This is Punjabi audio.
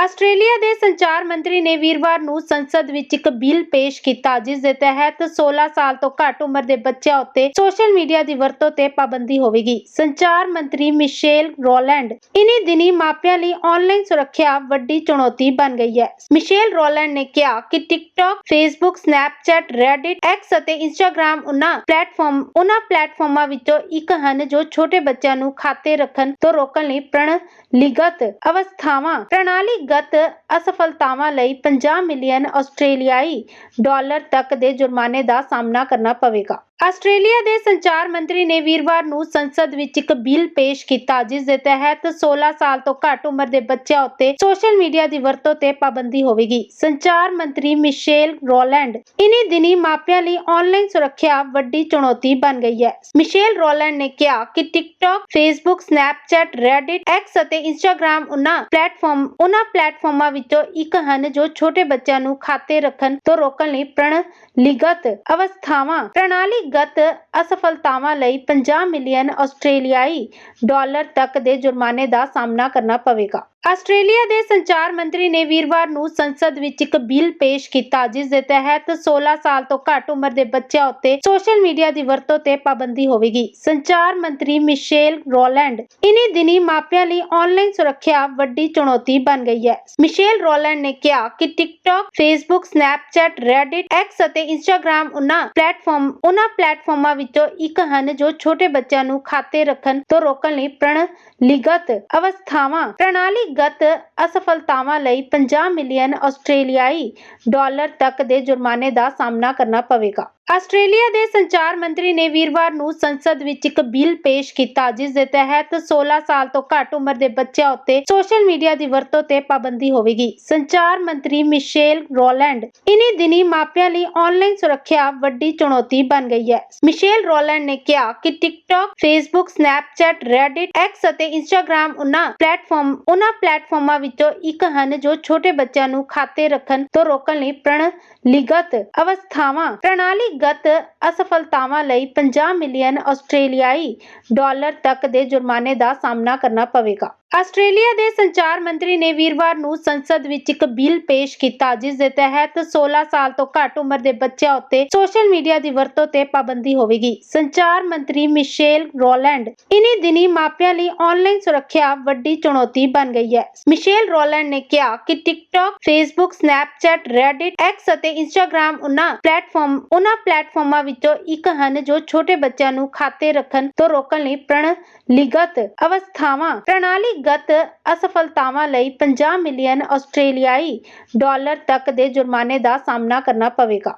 ਆਸਟ੍ਰੇਲੀਆ ਦੇ ਸੰਚਾਰ ਮੰਤਰੀ ਨੇ ਵੀਰਵਾਰ ਨੂੰ ਸੰਸਦ ਵਿੱਚ ਇੱਕ ਬਿੱਲ ਪੇਸ਼ ਕੀਤਾ, ਜਿਸ ਦੇ ਤਹਿਤ 16 ਸਾਲ ਤੋਂ ਘੱਟ ਉਮਰ ਦੇ ਬੱਚਿਆਂ ਉੱਤੇ ਸੋਸ਼ਲ ਮੀਡੀਆ ਦੀ ਵਰਤੋਂ ਤੇ ਪਾਬੰਦੀ ਹੋਵੇਗੀ। ਸੰਚਾਰ ਮੰਤਰੀ ਮਿਸ਼ੇਲ ਰੋਲੈਂਡ ਇਨੀ ਦਿਨੀ ਮਾਪਿਆਂ ਲਈ ਆਨਲਾਈਨ ਸੁਰੱਖਿਆ ਵੱਡੀ ਚੁਣੌਤੀ ਬਣ ਗਈ ਹੈ। ਮਿਸ਼ੇਲ ਰੋਲੈਂਡ ਨੇ ਕਿਹਾ ਕਿ TikTok, Facebook, Snapchat, Reddit X ਅਤੇ ਇੰਸਟਾਗ੍ਰam ਉਹਨਾਂ ਪਲੇਟਫਾਰਮ ਉਹਨਾਂ ਪਲੇਟਫਾਰਮਾਂ ਵਿੱਚੋਂ ਇੱਕ ਹਨ ਜੋ ਛੋਟੇ ਬੱਚਿਆਂ ਨੂੰ ਖਾਤੇ ਰੱਖਣ ਤੋਂ ਰੋਕਣ ਲਈ ਪ੍ਰਣਾਲੀਗਤ ਅਵਸਥਾਵਾਂ, ਪ੍ਰਣਾਲੀ ਪ੍ਰਣਾਲੀਗਤ ਅਸਫਲਤਾਵਾਂ ਲਈ 50 ਮਿਲੀਅਨ ਆਸਟ੍ਰੇਲੀਆਈ ਡਾਲਰ ਤੱਕ ਦੇ ਜੁਰਮਾਨੇ ਦਾ ਸਾਹਮਣਾ ਕਰਨਾ ਪਵੇਗਾ। ਆਸਟ੍ਰੇਲੀਆ ਦੇ ਸੰਚਾਰ ਮੰਤਰੀ ਨੇ ਵੀਰਵਾਰ ਨੂੰ ਸੰਸਦ ਵਿੱਚ ਇੱਕ ਬਿੱਲ ਪੇਸ਼ ਕੀਤਾ, ਜਿਸ ਦੇ ਤਹਿਤ 16 ਸਾਲ ਤੋਂ ਘੱਟ ਉਮਰ ਦੇ ਬੱਚਿਆਂ ਉੱਤੇ ਸੋਸ਼ਲ ਮੀਡੀਆ ਦੀ ਵਰਤੋਂ ਤੇ ਪਾਬੰਦੀ ਹੋਵੇਗੀ। ਸੰਚਾਰ ਮੰਤਰੀ ਮਿਸ਼ੇਲ ਰੋਲੈਂਡ ਇਨੀ ਦਿਨੀ ਮਾਪਿਆਂ ਲਈ ਆਨਲਾਈਨ ਸੁਰੱਖਿਆ ਵੱਡੀ ਚੁਣੌਤੀ ਬਣ ਗਈ ਹੈ। ਮਿਸ਼ੇਲ ਰੋਲੈਂਡ ਨੇ ਕਿਹਾ ਕਿ TikTok Facebook Snapchat Reddit X ਅਤੇ ਇੰਸਟਾਗ੍ਰam ਉਹਨਾਂ ਪਲੇਟਫਾਰਮ ਉਹਨਾਂ ਪਲੇਟਫਾਰਮਾਂ ਵਿੱਚੋਂ ਇੱਕ ਹਨ ਜੋ ਛੋਟੇ ਬੱਚਿਆਂ ਨੂੰ ਖਾਤੇ ਰੱਖਣ ਤੋਂ ਰੋਕਣ ਲਈ ਪ੍ਰਣ ਲਿਗਤ ਅਵਸਥਾਵਾਂ, ਪ੍ਰਣਾਲੀ ਪ੍ਰਣਾਲੀਗਤ ਅਸਫਲਤਾਵਾਂ ਲਈ 50 ਮਿਲੀਅਨ ਆਸਟ੍ਰੇਲੀਆਈ ਡਾਲਰ ਤੱਕ ਦੇ ਜੁਰਮਾਨੇ ਦਾ ਸਾਹਮਣਾ ਕਰਨਾ ਪਵੇਗਾ। ਆਸਟ੍ਰੇਲੀਆ ਦੇ ਸੰਚਾਰ ਮੰਤਰੀ ਨੇ ਵੀਰਵਾਰ ਨੂੰ ਸੰਸਦ ਵਿੱਚ ਇੱਕ ਬਿੱਲ ਪੇਸ਼ ਕੀਤਾ, ਜਿਸ ਦੇ ਤਹਿਤ 16 ਸਾਲ ਤੋਂ ਘੱਟ ਉਮਰ ਦੇ ਬੱਚਿਆਂ ਉੱਤੇ ਸੋਸ਼ਲ ਮੀਡੀਆ ਦੀ ਵਰਤੋਂ ਤੇ ਪਾਬੰਦੀ ਹੋਵੇਗੀ। ਸੰਚਾਰ ਮੰਤਰੀ ਮਿਸ਼ੇਲ ਰੋਲੈਂਡ ਇਨੀ ਦਿਨੀ ਮਾਪਿਆਂ ਲਈ ਆਨਲਾਈਨ ਸੁਰੱਖਿਆ ਵੱਡੀ ਚੁਣੌਤੀ ਬਣ ਗਈ ਹੈ। ਮਿਸ਼ੇਲ ਰੋਲੈਂਡ ਨੇ ਕਿਹਾ ਕਿ TikTok, Facebook, Snapchat, Reddit X ਅਤੇ ਇੰਸਟਾਗ੍ਰam ਉਹਨਾਂ ਪਲੇਟਫਾਰਮ ਉਹਨਾਂ ਪਲੇਟਫਾਰਮਾਂ ਵਿੱਚੋਂ ਇੱਕ ਹਨ ਜੋ ਛੋਟੇ ਬੱਚਿਆਂ ਨੂੰ ਖਾਤੇ ਰੱਖਣ ਤੋਂ ਰੋਕਣ ਲਈ ਪ੍ਰਣਾਲੀਗਤ ਅਵਸਥਾਵਾਂ, ਪ੍ਰਣਾਲੀ ਪ੍ਰਣਾਲੀਗਤ ਅਸਫਲਤਾਵਾਂ ਲਈ 50 ਮਿਲੀਅਨ ਆਸਟ੍ਰੇਲੀਆਈ ਡਾਲਰ ਤੱਕ ਦੇ ਜੁਰਮਾਨੇ ਦਾ ਸਾਹਮਣਾ ਕਰਨਾ ਪਵੇਗਾ। ਆਸਟ੍ਰੇਲੀਆ ਦੇ ਸੰਚਾਰ ਮੰਤਰੀ ਨੇ ਵੀਰਵਾਰ ਨੂੰ ਸੰਸਦ ਵਿੱਚ ਇੱਕ ਬਿੱਲ ਪੇਸ਼ ਕੀਤਾ, ਜਿਸ ਦੇ ਤਹਿਤ 16 ਸਾਲ ਤੋਂ ਘੱਟ ਉਮਰ ਦੇ ਬੱਚਿਆਂ ਉੱਤੇ ਸੋਸ਼ਲ ਮੀਡੀਆ ਦੀ ਵਰਤੋਂ ਤੇ ਪਾਬੰਦੀ ਹੋਵੇਗੀ। ਸੰਚਾਰ ਮੰਤਰੀ ਮਿਸ਼ੇਲ ਰੋਲੈਂਡ ਇਨੀ ਦਿਨੀ ਮਾਪਿਆਂ ਲਈ ਆਨਲਾਈਨ ਸੁਰੱਖਿਆ ਵੱਡੀ ਚੁਣੌਤੀ ਬਣ ਗਈ ਹੈ। ਮਿਸ਼ੇਲ ਰੋਲੈਂਡ ਨੇ ਕਿਹਾ ਕਿ TikTok, Facebook, Snapchat, Reddit X ਅਤੇ ਇੰਸਟਾਗ੍ਰam ਉਹਨਾਂ ਪਲੇਟਫਾਰਮ ਉਹਨਾਂ ਪਲੇਟਫਾਰਮਾਂ ਵਿੱਚੋਂ ਇੱਕ ਹਨ ਜੋ ਛੋਟੇ ਬੱਚਿਆਂ ਨੂੰ ਖਾਤੇ ਰੱਖਣ ਤੋਂ ਰੋਕਣ ਲਈ ਪ੍ਰਣਾਲੀਗਤ ਅਵਸਥਾਵਾਂ, ਪ੍ਰਣਾਲੀ ਪ੍ਰਣਾਲੀਗਤ ਅਸਫਲਤਾਵਾਂ ਲਈ 50 ਮਿਲੀਅਨ ਆਸਟ੍ਰੇਲੀਆਈ ਡਾਲਰ ਤੱਕ ਦੇ ਜੁਰਮਾਨੇ ਦਾ ਸਾਹਮਣਾ ਕਰਨਾ ਪਵੇਗਾ। ਆਸਟ੍ਰੇਲੀਆ ਦੇ ਸੰਚਾਰ ਮੰਤਰੀ ਨੇ ਵੀਰਵਾਰ ਨੂੰ ਸੰਸਦ ਵਿੱਚ ਇੱਕ ਬਿੱਲ ਪੇਸ਼ ਕੀਤਾ, ਜਿਸ ਦੇ ਤਹਿਤ 16 ਸਾਲ ਤੋਂ ਘੱਟ ਉਮਰ ਦੇ ਬੱਚਿਆਂ ਉੱਤੇ ਸੋਸ਼ਲ ਮੀਡੀਆ ਦੀ ਵਰਤੋਂ ਤੇ ਪਾਬੰਦੀ ਹੋਵੇਗੀ। ਸੰਚਾਰ ਮੰਤਰੀ ਮਿਸ਼ੇਲ ਰੋਲੈਂਡ ਇਨੀ ਦਿਨੀ ਮਾਪਿਆਂ ਲਈ ਆਨਲਾਈਨ ਸੁਰੱਖਿਆ ਵੱਡੀ ਚੁਣੌਤੀ ਬਣ ਗਈ ਹੈ। ਮਿਸ਼ੇਲ ਰੋਲੈਂਡ ਨੇ ਕਿਹਾ ਕਿ TikTok, Facebook, Snapchat, Reddit X ਅਤੇ ਇੰਸਟਾਗ੍ਰam ਉਹਨਾਂ ਪਲੇਟਫਾਰਮ ਉਹਨਾਂ ਪਲੇਟਫਾਰਮਾਂ ਵਿੱਚੋਂ ਇੱਕ ਹਨ ਜੋ ਛੋਟੇ ਬੱਚਿਆਂ ਨੂੰ ਖਾਤੇ ਰੱਖਣ ਤੋਂ ਰੋਕਣ ਲਈ ਪ੍ਰਣ ਲਿਗਤ ਅਵਸਥਾਵਾਂ, ਪ੍ਰਣਾਲੀ ਪ੍ਰਣਾਲੀਗਤ ਅਸਫਲਤਾਵਾਂ ਲਈ 50 ਮਿਲੀਅਨ ਆਸਟ੍ਰੇਲੀਆਈ ਡਾਲਰ ਤੱਕ ਦੇ ਜੁਰਮਾਨੇ ਦਾ ਸਾਹਮਣਾ ਕਰਨਾ ਪਵੇਗਾ।